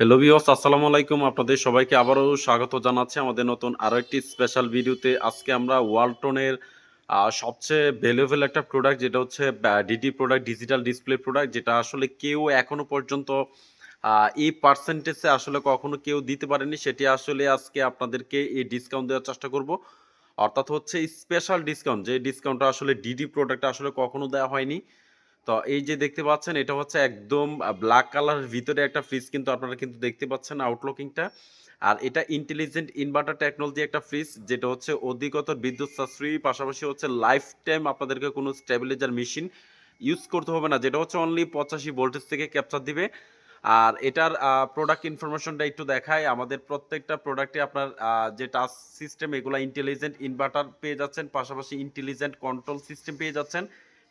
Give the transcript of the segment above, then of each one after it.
Hello viewers আসসালামু আলাইকুম। আপনাদের সবাইকে আবারও স্বাগত জানাচ্ছি আমাদের নতুন আরও একটি স্পেশাল ভিডিওতে আজকে আমরা ওয়ালটনের সবচেয়ে ভ্যালুয়েবল একটা প্রোডাক্ট যেটা হচ্ছে DD product digital display product যেটা আসলে কেউ এখনও পর্যন্ত এই পার্সেন্টেজে আসলে কখনো কেউ দিতে পারেনি। সেটি আসলে আজকে আপনাদেরকে এই ডিসকাউন্ট দেওয়ার চেষ্টা করব। অর্থাৎ হচ্ছে স্পেশাল ডিসকাউন্ট যে ডিসকাউন্টটা আসলে ডিডি প্রোডাক্ট আসলে কখনো দেওয়া হয়নি। তো এই যে দেখতে পাচ্ছেন, এটা হচ্ছে একদম ব্ল্যাক কালারের ভিতরে একটা ফ্রিজ কিন্তু আপনারা কিন্তু দেখতে পাচ্ছেন আউটলুকিংটা আর এটা ইন্টেলিজেন্ট ইনভার্টার টেকনোলজি একটা ফ্রিজ যেটা হচ্ছে অধিকতর বিদ্যুৎ সাশ্রয়ী, পাশাপাশি হচ্ছে লাইফ টাইম আপনাদেরকে কোনো স্টেবিলাইজার মেশিন ইউজ করতে হবে না, যেটা হচ্ছে অনলি পঁচাশি ভোল্টেজ থেকে ক্যাপচার দিবে। আর এটার প্রোডাক্ট ইনফরমেশনটা একটু দেখায় আমাদের প্রত্যেকটা প্রোডাক্টে আপনার যে টাচ সিস্টেম এগুলো ইন্টেলিজেন্ট ইনভার্টার পেয়ে যাচ্ছেন, পাশাপাশি ইন্টেলিজেন্ট কন্ট্রোল সিস্টেম পেয়ে যাচ্ছেন।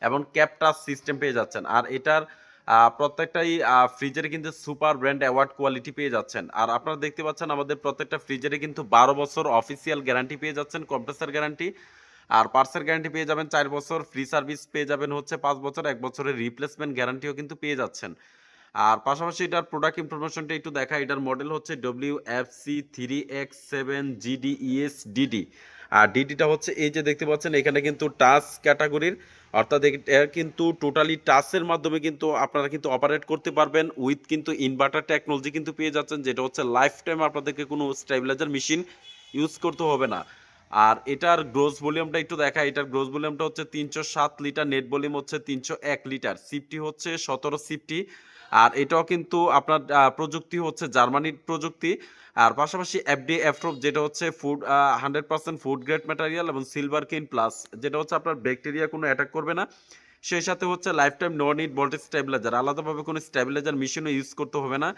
এবং ক্যাপ টাচ সিস্টেম পেয়ে যাচ্ছেন। আর এটার প্রত্যেকটাই ফ্রিজের কিন্তু সুপার ব্র্যান্ড অ্যাওয়ার্ড কোয়ালিটি পেয়ে যাচ্ছেন। আর আপনারা দেখতে পাচ্ছেন আমাদের প্রত্যেকটা ফ্রিজেরে কিন্তু বারো বছর অফিসিয়াল গ্যারান্টি পেয়ে যাচ্ছেন, কম্প্রেসার গ্যারান্টি। আর পার্সের গ্যারান্টি পেয়ে যাবেন চার বছর, ফ্রি সার্ভিস পেয়ে যাবেন হচ্ছে পাঁচ বছর, এক বছরের রিপ্লেসমেন্ট গ্যারান্টিও কিন্তু পেয়ে যাচ্ছেন। আর পাশাপাশি এটার প্রোডাক্ট ইনফরমেশনটা একটু দেখা এটার মডেল হচ্ছে W F C three X seven GD ES DD আর ডিডিটা হচ্ছে এই যে দেখতে পাচ্ছেন, এখানে কিন্তু টাচ ক্যাটাগরির, অর্থাৎ কিন্তু টোটালি টাচের মাধ্যমে কিন্তু আপনারা কিন্তু অপারেট করতে পারবেন উইথ কিন্তু ইনভার্টার টেকনোলজি কিন্তু পেয়ে যাচ্ছেন, যেটা হচ্ছে লাইফ টাইম আপনাদেরকে কোনো স্টেবিলাইজার মেশিন ইউজ করতে হবে না। আর এটার গ্রোস ভলিউমটা একটু দেখা এটার গ্রোস ভলিউমটা হচ্ছে তিনশো সাত লিটার নেট ভলিউম হচ্ছে তিনশো এক লিটার সিফটি হচ্ছে সতেরো সিফটি আর এটাও কিন্তু আপনার প্রযুক্তি হচ্ছে জার্মানির প্রযুক্তি। আর পাশাপাশি এফডি অ্যাপ্রুভ যেটা হচ্ছে food hundred percent food grade material এবং সিলভার কিন প্লাস যেটা হচ্ছে আপনার ব্যাকটেরিয়া কোনো অ্যাটাক করবে না। সেই সাথে হচ্ছে life time no need voltage stabiliser আলাদাভাবে কোনো স্টেবিলাইজার মেশিনও ইউজ করতে হবে না।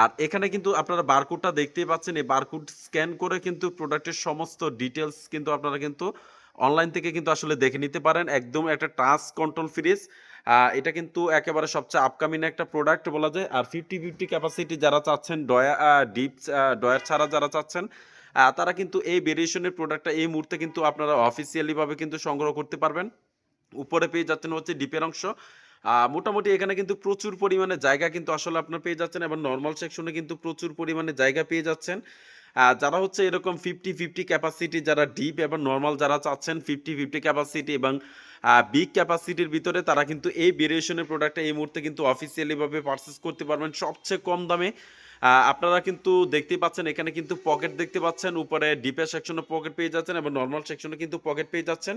আর এখানে কিন্তু আপনারা বারকোডটা দেখতেই পাচ্ছেন, এই বারকোড স্ক্যান করে কিন্তু প্রোডাক্টের সমস্ত ডিটেলস কিন্তু আপনারা কিন্তু অনলাইন থেকে কিন্তু আসলে দেখে নিতে পারেন। একদম একটা টাচ কন্ট্রোল ফ্রিজ এটা কিন্তু একেবারে সবচেয়ে আপকামিং একটা প্রোডাক্ট বলা যায়। আর ফিফটি ফিফটি ক্যাপাসিটি যারা চাচ্ছেন, ডয়া ডিপ ডয়ার ছাড়া যারা চাচ্ছেন তারা কিন্তু এই ভেরিয়েশনের প্রোডাক্টটা এই মুহূর্তে কিন্তু আপনারা অফিসিয়ালি ভাবে কিন্তু সংগ্রহ করতে পারবেন। উপরে পেয়ে যাচ্ছেন হচ্ছে ডিপের অংশ। মোটামুটি এখানে কিন্তু প্রচুর পরিমাণে জায়গা কিন্তু আসলে আপনার পেয়ে যাচ্ছেন এবং নর্মাল সেকশনে কিন্তু প্রচুর পরিমাণে জায়গা পেয়ে যাচ্ছেন। যারা হচ্ছে এরকম ফিফটি ফিফটি ক্যাপাসিটি যারা ডিপ এবং নর্মাল যারা চাচ্ছেন ফিফটি ফিফটি ক্যাপাসিটি এবং বিগ ক্যাপাসিটির ভিতরে তারা কিন্তু এই ভেরিয়েশনের প্রোডাক্টটা এই মুহূর্তে কিন্তু অফিসিয়ালিভাবে পারচেস করতে পারবেন। সবচেয়ে কম দামে আপনারা কিন্তু দেখতেই পাচ্ছেন, এখানে কিন্তু পকেট দেখতে পাচ্ছেন, উপরে ডিপের সেকশনে পকেট পেয়ে যাচ্ছেন এবং নর্মাল সেকশনে কিন্তু পকেট পেয়ে যাচ্ছেন।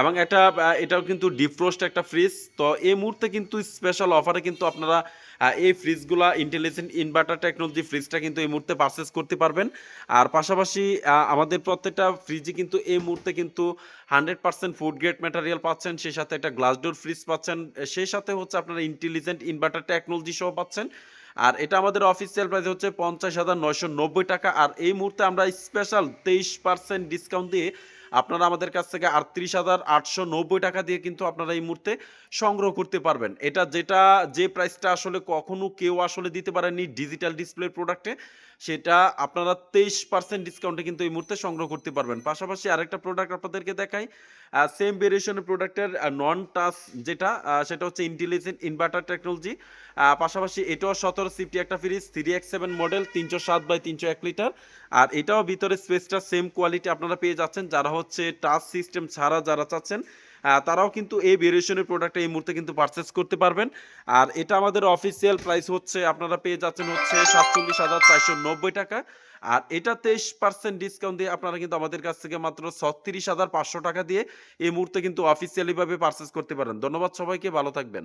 এবং এটা এটাও কিন্তু ডিফ্রোস্ট একটা ফ্রিজ তো এই মুহূর্তে কিন্তু স্পেশাল অফারে কিন্তু আপনারা এই ফ্রিজগুলা ইন্টেলিজেন্ট ইনভার্টার টেকনোলজি ফ্রিজটা কিন্তু এই মুহূর্তে পারচেস করতে পারবেন। আর পাশাপাশি আমাদের প্রত্যেকটা ফ্রিজে কিন্তু এই মুহূর্তে কিন্তু hundred percent food grade material পাচ্ছেন, সেই সাথে একটা গ্লাস ডোর ফ্রিজ পাচ্ছেন, সেই সাথে হচ্ছে আপনারা ইন্টেলিজেন্ট ইনভার্টার টেকনোলজি সহ পাচ্ছেন। আর এটা আমাদের অফিসিয়াল প্রাইস হচ্ছে পঞ্চাশ হাজার নয়শো নব্বই টাকা। আর এই মুহূর্তে আমরা স্পেশাল তেইশ পার্সেন্ট ডিসকাউন্ট দিয়ে আপনারা আমাদের কাছ থেকে আটত্রিশ হাজার আটশো নব্বই টাকা দিয়ে কিন্তু আপনারা এই মুহূর্তে সংগ্রহ করতে পারবেন। এটা যেটা, যে প্রাইসটা আসলে কখনো কেউ আসলে দিতে পারেনি ডিজিটাল ডিসপ্লে প্রোডাক্টে সেটা আপনারা তেইশ পার্সেন্ট ডিসকাউন্টে কিন্তু এই মুহূর্তে সংগ্রহ করতে পারবেন। পাশাপাশি আরেকটা প্রোডাক্ট আপনাদেরকে দেখাই সেম ভেরিয়েশনের প্রোডাক্টের নন টাচ যেটা সেটা হচ্ছে ইন্টেলিজেন্ট ইনভার্টার টেকনোলজি পাশাপাশি এটাও সতেরো সিফটি একটা fridge three X seven model তিনশো সাত বাই তিনশো এক লিটার আর এটাও ভিতরে স্পেসটা সেম কোয়ালিটি আপনারা পেয়ে যাচ্ছেন। যারা হচ্ছে টাচ সিস্টেম ছাড়া যারা চাচ্ছেন তারাও কিন্তু এই ভেরিয়েশনের প্রোডাক্টটা এই মুহূর্তে কিন্তু পারচেস করতে পারবেন। আর এটা আমাদের অফিসিয়াল প্রাইস হচ্ছে, আপনারা পেয়ে যাচ্ছেন হচ্ছে সাতচল্লিশ হাজার চারশো নব্বই টাকা। আর এটা তেইশ পার্সেন্ট ডিসকাউন্ট দিয়ে আপনারা কিন্তু আমাদের কাছ থেকে মাত্র ছত্রিশ হাজার পাঁচশো টাকা দিয়ে এই মুহূর্তে কিন্তু অফিসিয়ালি ভাবে পারচেস করতে পারেন। ধন্যবাদ সবাইকে, ভালো থাকবেন।